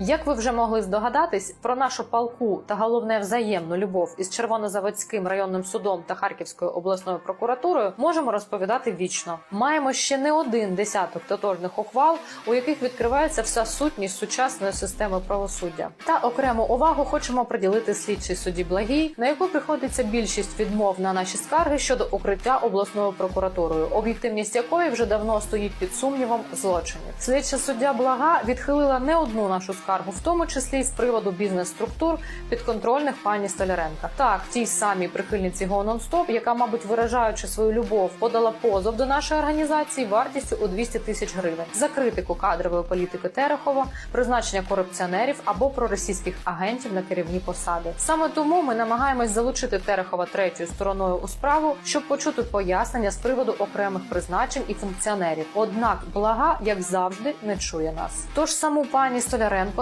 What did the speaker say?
Як ви вже могли здогадатись, про нашу палку та головне взаємну любов із Червонозаводським районним судом та Харківською обласною прокуратурою можемо розповідати вічно. Маємо ще не один десяток тотожних ухвал, у яких відкривається вся сутність сучасної системи правосуддя. Та окрему увагу хочемо приділити слідчій судді Благій, на яку приходиться більшість відмов на наші скарги щодо укриття обласною прокуратурою, об'єктивність якої вже давно стоїть під сумнівом злочинів. Слідча суддя Блага відхилила не одну нашу скаргу, в тому числі з приводу бізнес-структур підконтрольних пані Столяренка. Так, тій самій прихильниці Non-Stop, яка, мабуть, виражаючи свою любов, подала позов до нашої організації вартістю у 200 тисяч гривень за критику кадрової політики Терехова, призначення корупціонерів або проросійських агентів на керівні посади. Саме тому ми намагаємось залучити Терехова третьою стороною у справу, щоб почути пояснення з приводу окремих призначень і функціонерів. Однак блага, як завжди, не чує нас. Тож саму пані Столяренко